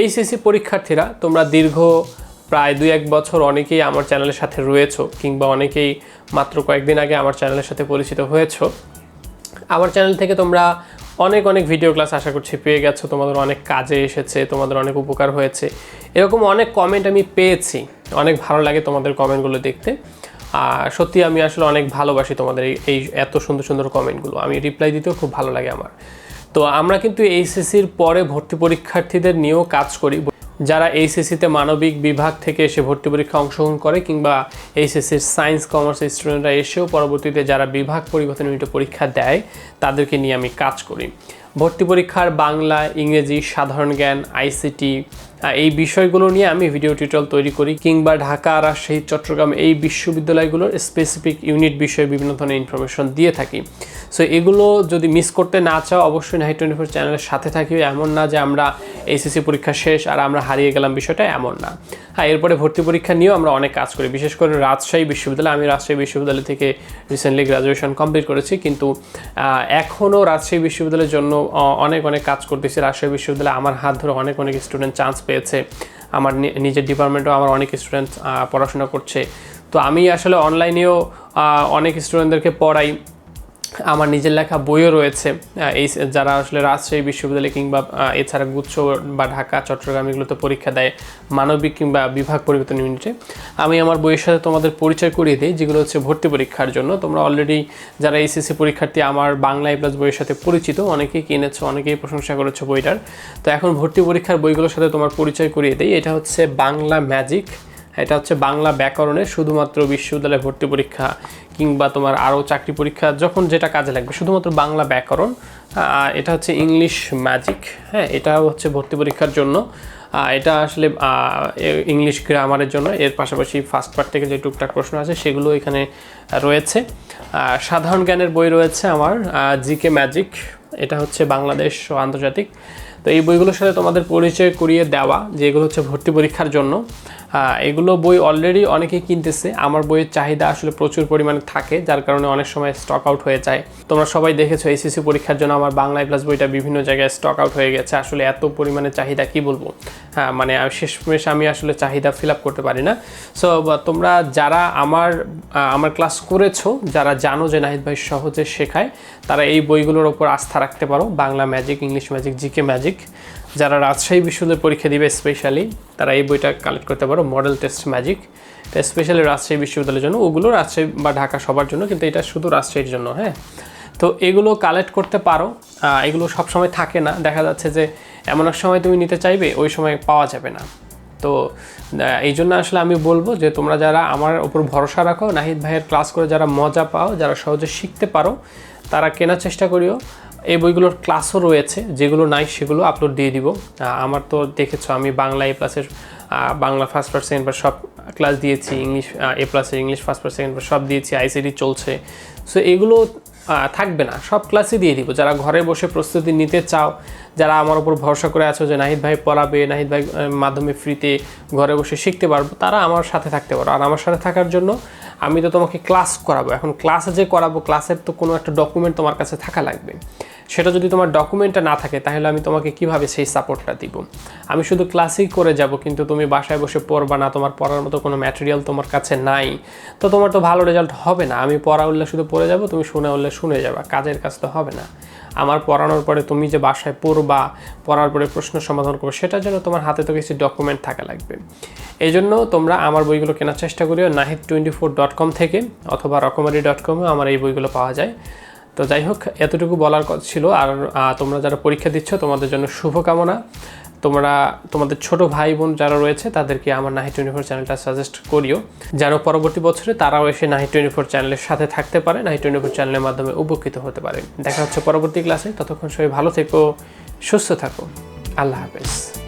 HSC পরীক্ষার্থীরা, তোমরা দীর্ঘ প্রায় দুই এক বছর অনেকেই আমার চ্যানেলের সাথে রয়েছো, কিংবা অনেকেই মাত্র কয়েকদিন আগে আমার চ্যানেলের সাথে পরিচিত হয়েছো। আমার চ্যানেল থেকে তোমরা অনেক অনেক ভিডিও ক্লাস আশা করছি পেয়ে গেছো। তোমাদের অনেক কাজে এসেছে, তোমাদের অনেক উপকার হয়েছে। এরকম অনেক কমেন্ট আমি পেয়েছি, অনেক ভালো লাগে তোমাদের কমেন্টগুলো দেখতে। আর সত্যি আমি আসলে অনেক ভালোবাসি তোমাদের এই এত সুন্দর সুন্দর কমেন্টগুলো আমি রিপ্লাই দিতেও খুব ভালো লাগে আমার। তো আমরা কিন্তু এইচএসসির পরে ভর্তি পরীক্ষার্থীদের নিয়েও কাজ করি। যারা এইচএসসিতে মানবিক বিভাগ থেকে এসে ভর্তি পরীক্ষা অংশগ্রহণ করে কিংবা এইচএসসির সায়েন্স কমার্স স্টুডেন্টরা এসেও পরবর্তীতে যারা বিভাগ পরিবর্তন পরীক্ষা দেয়, তাদেরকে নিয়ে আমি কাজ করি। ভর্তি পরীক্ষার বাংলা, ইংরেজি, সাধারণ জ্ঞান আইসিটি এই বিষয়গুলো নিয়ে আমি ভিডিও টিউটোরিয়াল তৈরি করি কিংবা ঢাকা, রাজশাহী, চট্টগ্রাম এই বিশ্ববিদ্যালয়গুলোর স্পেসিফিক ইউনিট বিষয়ে বিভিন্ন ধরনের ইনফরমেশন দিয়ে থাকি। সো এগুলো যদি মিস করতে না চাও, অবশ্যই নাহি টোয়েন্টি ফোর চ্যানেলের সাথে থাকি এমন না যে আমরা এইচএসসি পরীক্ষা শেষ আর আমরা হারিয়ে গেলাম বিষয়টা এমন না। হ্যাঁ এরপরে ভর্তি পরীক্ষা নিয়েও আমরা অনেক কাজ করি। বিশেষ করে রাজশাহী বিশ্ববিদ্যালয়। আমি রাজশাহী বিশ্ববিদ্যালয় থেকে রিসেন্টলি গ্রাজুয়েশন কমপ্লিট করেছি, কিন্তু এখনও রাজশাহী বিশ্ববিদ্যালয়ের জন্য অনেক অনেক কাজ করতেছি। রাজশাহী বিশ্ববিদ্যালয়ে আমার হাত ধরে অনেক অনেক স্টুডেন্ট চান্স পেয়েছে। আমার নিজের ডিপার্টমেন্টেও আমার অনেক স্টুডেন্ট পড়াশোনা করছে। তো আমি আসলে অনলাইনেও অনেক স্টুডেন্টদেরকে পড়াই। আমার নিজের লেখা বইও রয়েছে এই যারা আসলে রাজশাহী বিশ্ববিদ্যালয় কিংবা এছাড়া গুচ্ছ বা ঢাকা, চট্টগ্রাম এগুলোতে পরীক্ষা দেয় মানবিক কিংবা বিভাগ পরিবর্তন ইউনিটে আমি আমার বইয়ের সাথে তোমাদের পরিচয় করিয়ে দিই, যেগুলো হচ্ছে ভর্তি পরীক্ষার জন্য। তোমরা অলরেডি যারা এসএসসি পরীক্ষার্থী, আমার বাংলা প্লাস বইয়ের সাথে পরিচিত, অনেকেই কিনেছো, অনেকেই প্রশংসা করেছ বইটার। তো এখন ভর্তি পরীক্ষার বইগুলোর সাথে তোমার পরিচয় করিয়ে দিই। এটা হচ্ছে বাংলা ম্যাজিক এটা হচ্ছে বাংলা ব্যাকরণের শুধুমাত্র বিশ্ববিদ্যালয়ে ভর্তি পরীক্ষা কিংবা তোমার আরও চাকরি পরীক্ষা, যখন যেটা কাজে লাগবে, শুধুমাত্র বাংলা ব্যাকরণ। এটা হচ্ছে ইংলিশ ম্যাজিক হ্যাঁ এটা হচ্ছে ভর্তি পরীক্ষার জন্য। এটা আসলে ইংলিশ গ্রামারের জন্য, এর পাশাপাশি ফার্স্ট পার্ট থেকে যে টুকটাক প্রশ্ন আছে, সেগুলো এখানে রয়েছে। সাধারণ জ্ঞানের বই রয়েছে আমার জিকে ম্যাজিক, এটা হচ্ছে বাংলাদেশ ও আন্তর্জাতিক। তো এই বইগুলোর সাথে তোমাদের পরিচয় করিয়ে দেওয়া, যে এগুলো হচ্ছে ভর্তি পরীক্ষার জন্য এগুলো বই অলরেডি অনেকেই কিনতেছে। আমার বইয়ের চাহিদা আসলে প্রচুর পরিমাণে থাকে, যার কারণে অনেক সময় স্টক আউট হয়ে যায়। তোমরা সবাই দেখেছ এসএসসি পরীক্ষার জন্য আমার বাংলা প্লাস বইটা বিভিন্ন জায়গায় স্টক আউট হয়ে গেছে। আসলে এত পরিমাণে চাহিদা কি বলব? হ্যাঁ মানে শেষমেশ আমি আসলে চাহিদা ফিল আপ করতে পারি না। সো তোমরা যারা আমার আমার ক্লাস করেছ, যারা জানো যে নাহিদ ভাই সহজে শেখায়, তারা এই বইগুলোর ওপর আস্থা রাখতে পারো। Bangla magic English magic GK magic যারা রাজশাহী বিশ্ববিদ্যালয়ে পরীক্ষা দিবে স্পেশালি তারা এই বইটা কালেক্ট করতে পারো মডেল টেস্ট ম্যাজিক এটা স্পেশালি রাজশাহী বিশ্ববিদ্যালয়ের জন্য, ওগুলো রাজশাহী বা ঢাকা সবার জন্য, কিন্তু এটা শুধু রাজশাহীর জন্য হ্যাঁ? তো এগুলো কালেক্ট করতে পারো এগুলো সব সময় থাকে না। দেখা যাচ্ছে যে এমন এক সময় তুমি নিতে চাইবে, ওই সময় পাওয়া যাবে না। তো এই জন্য আসলে আমি বলব যে তোমরা যারা আমার উপর ভরসা রাখো, নাহিদ ভাইয়ের ক্লাস করে যারা মজা পাও, যারা সহজে শিখতে পারো, তারা কেনার চেষ্টা করিও। এই বইগুলোর ক্লাসও রয়েছে, যেগুলো নাই সেগুলো আপলোড দিয়ে দিব। আমার তো দেখেছ, আমি বাংলা এ প্লাসের Bangla first part second part সব ক্লাস দিয়েছি ইংলিশ এ প্লাসের ইংলিশ ফার্স্ট পার্ট সেকেন্ড সব দিয়েছি আইসিডি চলছে। সো এগুলো থাকবে না, সব ক্লাসই দিয়ে দিব। যারা ঘরে বসে প্রস্তুতি নিতে চাও, যারা আমার উপর ভরসা করে আছো যে নাহিদ ভাই পড়াবে, নাহিদ ভাই মাধ্যমে ফ্রিতে ঘরে বসে শিখতে পারব, তারা আমার সাথে থাকতে পারো। আর আমার সাথে থাকার জন্য আমি তো তোমাকে ক্লাস করাবো। এখন ক্লাসে যে করাবো ক্লাসের তো কোনো একটা ডকুমেন্ট তোমার কাছে থাকা লাগবে। সেটা যদি তোমার ডকুমেন্টটা না থাকে, তাহলে আমি তোমাকে কীভাবে সেই সাপোর্টটা দিব? আমি শুধু ক্লাসই করে যাব, কিন্তু তুমি বাসায় বসে পড়বা না, তোমার পড়ার মতো কোনো ম্যাটেরিয়াল তোমার কাছে নাই। তো তোমার তো ভালো রেজাল্ট হবে না। আমি পড়া উল্লে শুধু পড়ে যাব, তুমি শুনে উল্লে শুনে যাবা। কাজের কাজ তো হবে না। আমার পড়ানোর পরে তুমি যে বাসায় পড়বা, পড়ার পরে প্রশ্ন সমাধান করবে, সেটার জন্য তোমার হাতে তো কিছু ডকুমেন্ট থাকা লাগবে। এই জন্য তোমরা আমার বইগুলো কেনার চেষ্টা করিও, Nahid twenty four dot com থেকে অথবা রকমারি ডট কমে আমার এই বইগুলো পাওয়া যায়। তো যাই হোক, এতটুকু বলার ছিল। আর তোমরা যারা পরীক্ষা দিচ্ছ, তোমাদের জন্য শুভকামনা। তোমরা, তোমাদের ছোট ভাই বোন যারা রয়েছে, তাদেরকে আমার নাহি টোয়েন্টি ফোর চ্যানেলটা সাজেস্ট করিও। যেন পরবর্তী বছরে, তারাও এসে নাহি টোয়েন্টি ফোর চ্যানেলের সাথে থাকতে পারে। নাহি টোয়েন্টি ফোর চ্যানেলের মাধ্যমে উপকৃত হতে পারে। দেখা হচ্ছে পরবর্তী ক্লাসে ততক্ষণ সবাই ভালো থেকো, সুস্থ থাকো। আল্লাহ হাফেজ।